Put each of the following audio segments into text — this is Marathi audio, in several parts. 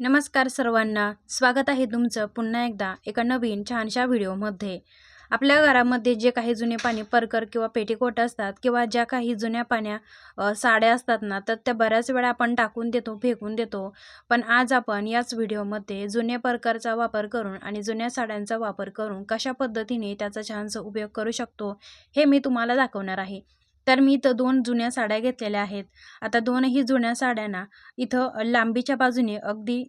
नमस्कार सर्वांना. स्वागत आहे तुमचं पुन्हा एकदा एका नवीन छानशा व्हिडिओमध्ये. आपल्या घरामध्ये जे काही जुने पाणी परकर किंवा पेटीकोट असतात किंवा ज्या काही जुन्या पाण्या साड्या असतात ना तर त्या बऱ्याच वेळा आपण टाकून देतो फेकून देतो. पण आज आपण याच व्हिडिओमध्ये जुन्या परकरचा वापर करून आणि जुन्या साड्यांचा वापर करून कशा पद्धतीने त्याचा छानसा उपयोग करू शकतो हे मी तुम्हाला दाखवणार आहे. तर मी इथं दोन जुन्या साड्या घेतलेल्या आहेत. आता दोनही जुन्या साड्यांना इथं लांबीच्या बाजूने अगदी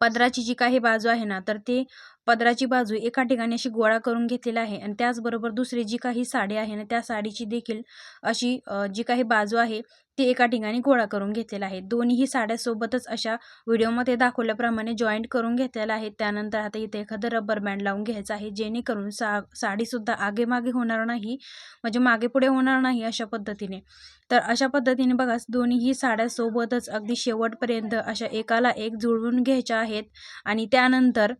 पदराची जी काही बाजू आहे ना तर ते पदराची बाजू एका ठिकाणी अशी गोळा करून घेतलेली आहे आणि त्याचबरोबर दुसरी जी काही साडी आहे ना त्या साडीची देखील अशी जी काही बाजू आहे ती एका ठिकाणी गोळा करून घेतलेला आहे. दोन्ही साड्यासोबतच अशा व्हिडिओमध्ये दाखवल्याप्रमाणे जॉईंट करून घेतलेला आहे. त्यानंतर आता इथे एखादं रबर बँड लावून घ्यायचं आहे जेणेकरून सा साडीसुद्धा आगेमागे होणार नाही म्हणजे मागे पुढे होणार नाही अशा पद्धतीने. तर अशा पद्धतीने बघा दोन्हीही साड्यासोबतच अगदी शेवटपर्यंत अशा एकाला एक जुळवून घ्यायच्या आहेत आणि त्यानंतर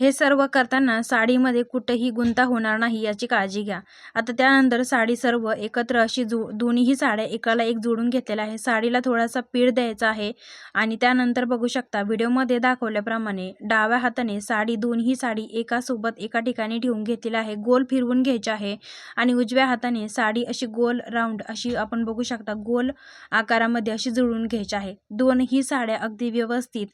हे सर्व करताना साडीमध्ये कुठेही गुंता होणार नाही याची काळजी घ्या. आता त्यानंतर साडी सर्व एकत्र अशी जु दोन्हीही साड्या एकाला एक जोडून घेतलेल्या आहे साडीला थोडासा पीळ द्यायचा आहे आणि त्यानंतर बघू शकता व्हिडिओमध्ये दाखवल्याप्रमाणे डाव्या हाताने साडी दोन्ही साडी एकासोबत एका ठिकाणी ठेवून घेतलेली आहे. गोल फिरवून घ्यायची आहे आणि उजव्या हाताने साडी अशी गोल राऊंड अशी आपण बघू शकता गोल आकारामध्ये अशी जुळून घ्यायची आहे. दोनही साड्या अगदी व्यवस्थित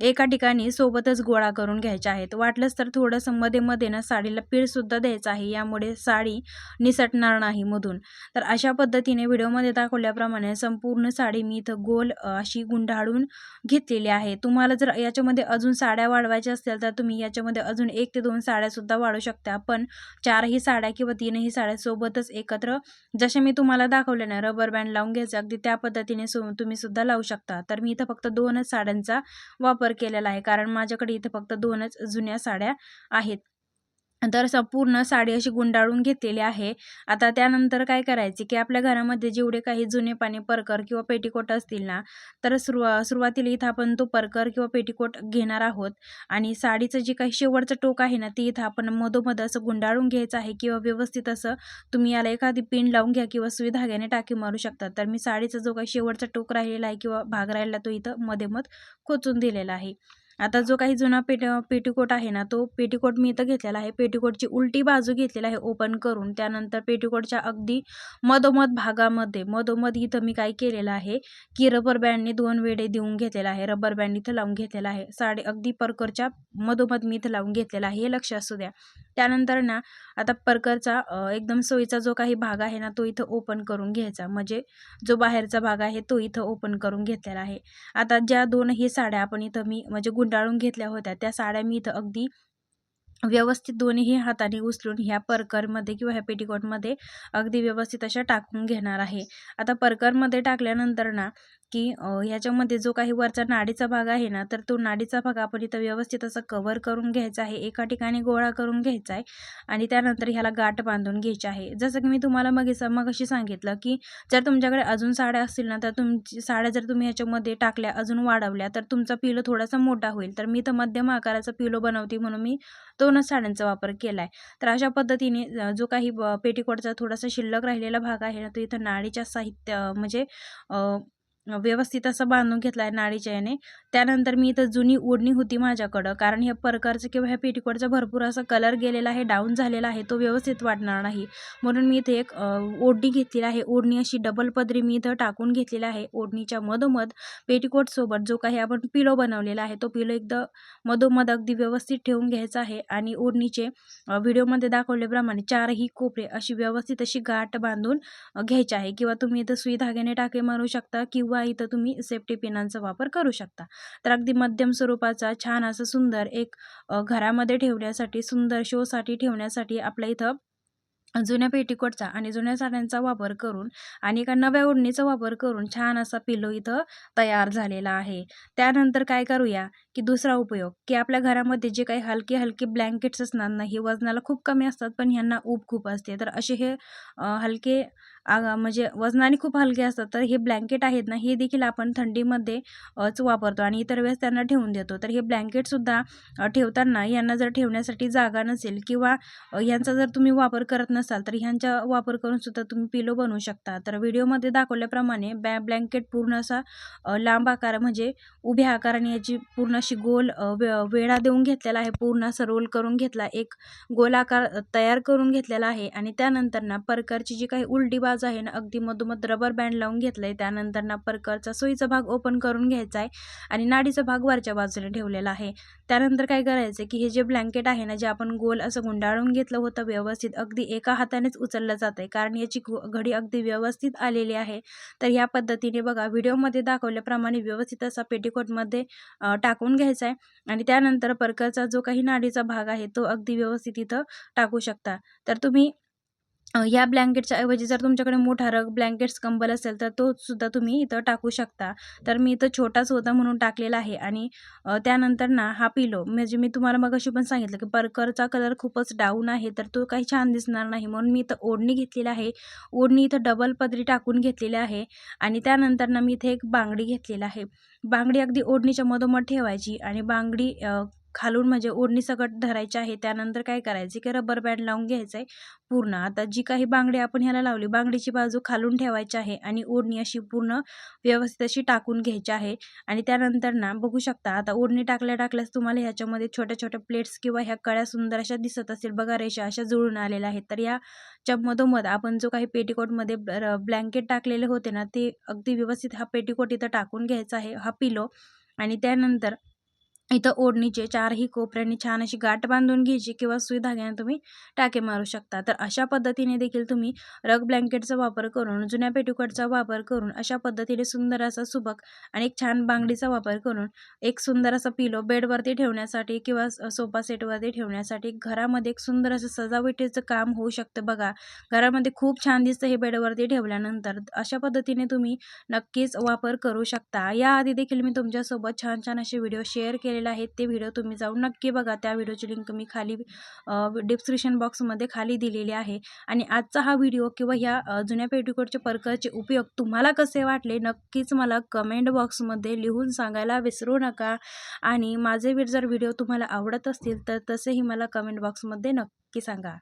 एका ठिकाणी सोबतच गोळा करून घ्यायच्या आहेत. वाटलंच तर थोडंसं मध्ये मध्ये ना साडीला पीळसुद्धा द्यायचं आहे. यामुळे साडी निसटणार नाही मधून. तर अशा पद्धतीने व्हिडिओमध्ये दाखवल्याप्रमाणे संपूर्ण साडी मी इथं गोल अशी गुंडाळून घेतलेली आहे. तुम्हाला जर याच्यामध्ये अजून साड्या वाढवायच्या असतील तर तुम्ही याच्यामध्ये अजून एक ते दोन साड्यासुद्धा वाढवू शकता. पण चारही साड्या किंवा तीनही साड्या सोबतच एकत्र जसे मी तुम्हाला दाखवले ना रबर बँड लावून घ्यायचं. अगदी त्या पद्धतीने सो तुम्ही सुद्धा लावू शकता. तर मी इथं फक्त दोनच साड्यांचा वापर केलेला आहे. कारण माझ्याकडे इथे फक्त दोनच जुन्या साड्या आहेत. तर संपूर्ण साडी अशी गुंडाळून घेतलेली आहे. आता त्यानंतर काय करायचे की आपल्या घरामध्ये जेवढे काही जुने पाणी परकर किंवा पेटीकोट असतील ना तर सुरुवा सुरुवातीला इथं आपण तो परकर किंवा पेटीकोट घेणार आहोत. आणि साडीचं जे काही शेवटचं टोक आहे ना ते इथं आपण मधोमध असं गुंडाळून घ्यायचं आहे किंवा व्यवस्थित असं तुम्ही याला एखादी पिन लावून घ्या किंवा सुई धाग्याने टाकी मारू शकता. तर मी साडीचा जो काही शेवटचा टोक राहिलेला आहे किंवा भाग राहिलेला तो इथं मध्ये मध खोचून दिलेला आहे. आता जो काही जुना पेट पेटीकोट आहे ना तो पेटीकोट मी इथं घेतलेला आहे. पेटीकोटची उलटी बाजू घेतलेली आहे ओपन करून. त्यानंतर पेटीकोटच्या अगदी मधोमध भागामध्ये मधोमध इथं मी काय केलेलं आहे की रबर बँडने दोन वेडे देऊन घेतलेला आहे. रबर बँड इथं लावून घेतलेला आहे. साडी अगदी परकरच्या मधोमध मी इथं लावून घेतलेला आहे. हे लक्ष असू द्या. त्यानंतर ना आता परकरचा एकदम सोयीचा जो काही भाग आहे ना तो इथं ओपन करून घ्यायचा. म्हणजे जो बाहेरचा भाग आहे तो इथं ओपन करून घेतलेला आहे. आता ज्या दोनही साड्या आपण इथं मी म्हणजे गुंडाळून घेतल्या होत्या. त्या साड्या मी इथं अगदी व्यवस्थित दोन्ही हाताने उचलून ह्या परकरमध्ये किंवा ह्या पेटीकोटमध्ये अगदी व्यवस्थित अशा टाकून घेणार आहे. आता परकरमध्ये टाकल्यानंतर ना की ह्याच्यामध्ये जो काही वरचा नाडीचा भाग आहे ना तर तो नाडीचा भाग आपण इथं व्यवस्थित असं कव्हर करून घ्यायचा आहे. एका ठिकाणी गोळा करून घ्यायचा आहे आणि त्यानंतर ह्याला गाठ बांधून घ्यायची आहे. जसं की मी तुम्हाला मग मग अशी सांगितलं की जर तुमच्याकडे अजून साड्या असतील ना तर तुमची साड्या जर तुम्ही ह्याच्यामध्ये टाकल्या अजून वाढवल्या तर तुमचा पिलो थोडासा मोठा होईल. तर मी तर मध्यम आकाराचा पिलो बनवते म्हणून मी दोनच साड्यांचा वापर केला आहे तर अशा पद्धतीने जो काही ब पेटीकोटचा थोडासा शिल्लक राहिलेला भाग आहे ना तो इथं नाडीच्या साहित्य म्हणजे व्यवस्थित असं बांधून घेतला आहे नाडीच्या याने. त्यानंतर मी इथं जुनी ओढणी होती माझ्याकडं. कारण ह्या परकरचं किंवा ह्या पेटिकोटचा भरपूर असा कलर गेलेला आहे डाऊन झालेला आहे तो व्यवस्थित वाटणार नाही. म्हणून मी इथे एक ओढणी घेतलेली आहे. ओढणी अशी डबल पदरी मी इथं टाकून घेतलेली आहे. ओढणीच्या मधोमध पेटीकोटसोबत जो काही आपण पिलो बनवलेला आहे तो पिलो एकदा मधोमध अगदी व्यवस्थित ठेवून घ्यायचा आहे आणि ओढणीचे व्हिडिओमध्ये दाखवल्याप्रमाणे चारही कोपरे अशी व्यवस्थित अशी गाठ बांधून घ्यायची आहे. किंवा तुम्ही इथं सुई धाग्याने टाके मारू शकता किंवा इथं तुम्ही सेफ्टी पिनांचा वापर करू शकता. तर अगदी मध्यम स्वरूपाचा छान असं सुंदर एक घरामध्ये ठेवण्यासाठी सुंदर शोसाठी ठेवण्यासाठी आपल्या इथं जुन्या पेटीकोटचा आणि जुन्या साड्यांचा वापर करून आणि एका नव्या ओढणीचा वापर करून छान असा पिलो इथं तयार झालेला आहे. त्यानंतर काय करूया? की दुसरा उपयोग की आपल्या घरामध्ये जे काही हलके हलके ब्लँकेट्स असणार ना हे वजनाला खूप कमी असतात पण ह्यांना ऊब खूप असते. तर असे हे हलके म्हणजे वजनाने खूप हलके असतात. तर हे ब्लँकेट आहेत ना हे देखील आपण थंडीमध्ये वापरतो आणि इतर वेळेस त्यांना ठेवून देतो. तर हे ब्लँकेटसुद्धा ठेवताना यांना जर ठेवण्यासाठी जागा नसेल किंवा ह्यांचा जर तुम्ही वापर करत नसाल तर ह्यांचा वापर करूनसुद्धा तुम्ही पिलो बनवू शकता. तर व्हिडिओमध्ये दाखवल्याप्रमाणे बॅ ब्लँकेट पूर्ण असा लांब आकार म्हणजे उभ्या आकाराने याची पूर्ण अशी गोल वे वेढा देऊन घेतलेला आहे. पूर्ण सरोल रोल करून घेतला. एक गोलाकार तयार करून घेतलेला आहे. आणि त्यानंतर ना परकरची जी काही उलटी बाजू आहे ना अगदी मधोमध रबर बँड लावून घेतलं आहे त्यानंतर ना परकरचा सोयीचा भाग ओपन करून घ्यायचा आहे आणि नाडीचा भाग वरच्या बाजूने ठेवलेला आहे. त्यानंतर काय करायचं की हे जे ब्लँकेट आहे ना जे आपण गोल असं गुंडाळून घेतलं होतं व्यवस्थित अगदी एका हातानेच उचललं जात आहे कारण याची घडी अगदी व्यवस्थित आलेली आहे. तर या पद्धतीने बघा व्हिडिओमध्ये दाखवल्याप्रमाणे व्यवस्थित असा पेटीकोटमध्ये टाकून घ्यायचा आहे आणि त्यानंतर परकरचा जो काही नाडीचा भाग आहे तो अगदी व्यवस्थित इथं टाकू शकता. तर तुम्ही या ब्लँकेटच्या ऐवजी जर तुमच्याकडे मोठा रग ब्लँकेट्स कंबल असेल तर तो सुद्धा तुम्ही इथं टाकू शकता. तर मी इथं छोटाच होता म्हणून टाकलेला आहे आणि त्यानंतर ना हा पिलो म्हणजे मी तुम्हाला मग अशी पण सांगितलं की परकरचा कलर खूपच डाऊन आहे तर तो काही छान दिसणार नाही म्हणून मी इथं ओढणी घेतलेली आहे. ओढणी इथं डबल पदरी टाकून घेतलेली आहे आणि त्यानंतर ना मी इथे एक बांगडी घेतलेला आहे. बांगडी अगदी ओढणीच्या मधोमध ठेवायची आणि बांगडी खालून म्हणजे ओढणी सकट धरायची आहे. त्यानंतर काय करायचे? की रबर बँड लावून घ्यायचं आहे पूर्ण. आता जी काही बांगडी आपण ह्याला लावली बांगडीची बाजू खालून ठेवायची आहे आणि ओढणी अशी पूर्ण व्यवस्थित अशी टाकून घ्यायची आहे. आणि त्यानंतर ना बघू शकता आता ओढणी टाकल्या टाकल्यास तुम्हाला ह्याच्यामध्ये छोट्या छोट्या प्लेट्स किंवा ह्या कळ्या सुंदर अशा दिसत असतील. बघा रेषा अशा जुळून आलेल्या आहेत. तर याच्या मधोमध आपण जो काही पेटीकोटमध्ये ब्लँकेट टाकलेले होते ना ते अगदी व्यवस्थित हा पेटीकोट इथं टाकून घ्यायचा आहे हा पिलो आणि त्यानंतर इथं ओढणीचे चारही कोपऱ्यांनी छान अशी गाठ बांधून घ्यायची किंवा सुई धाग्याने तुम्ही टाके मारू शकता. तर अशा पद्धतीने देखील तुम्ही रग ब्लँकेटचा वापर करून जुन्या पेटीकोटचा वापर करून अशा पद्धतीने सुंदर असा सुबक आणि एक छान बांगडीचा वापर करून एक सुंदर असा पिलो बेडवरती ठेवण्यासाठी किंवा सोफा सेटवरती ठेवण्यासाठी घरामध्ये एक सुंदर असं सजावटीचं काम होऊ शकतं बघा. घरामध्ये खूप छान दिसतं हे बेडवरती ठेवल्यानंतर. अशा पद्धतीने तुम्ही नक्कीच वापर करू शकता. याआधी देखील मी तुमच्यासोबत छान छान असे व्हिडिओ शेअर केले केलेले आहेत ते व्हिडिओ तुम्ही जाऊन नक्की बघा. त्या व्हिडिओची लिंक मी खाली डिस्क्रिप्शन बॉक्समध्ये खाली दिलेली आहे. आणि आजचा हा व्हिडिओ किंवा ह्या जुन्या पेटीकोटचे परकरचे उपयोग तुम्हाला कसे वाटले नक्कीच मला कमेंट बॉक्समध्ये लिहून सांगायला विसरू नका. आणि माझे जर व्हिडिओ तुम्हाला आवडत असतील तर तसेही मला कमेंट बॉक्समध्ये नक्की सांगा.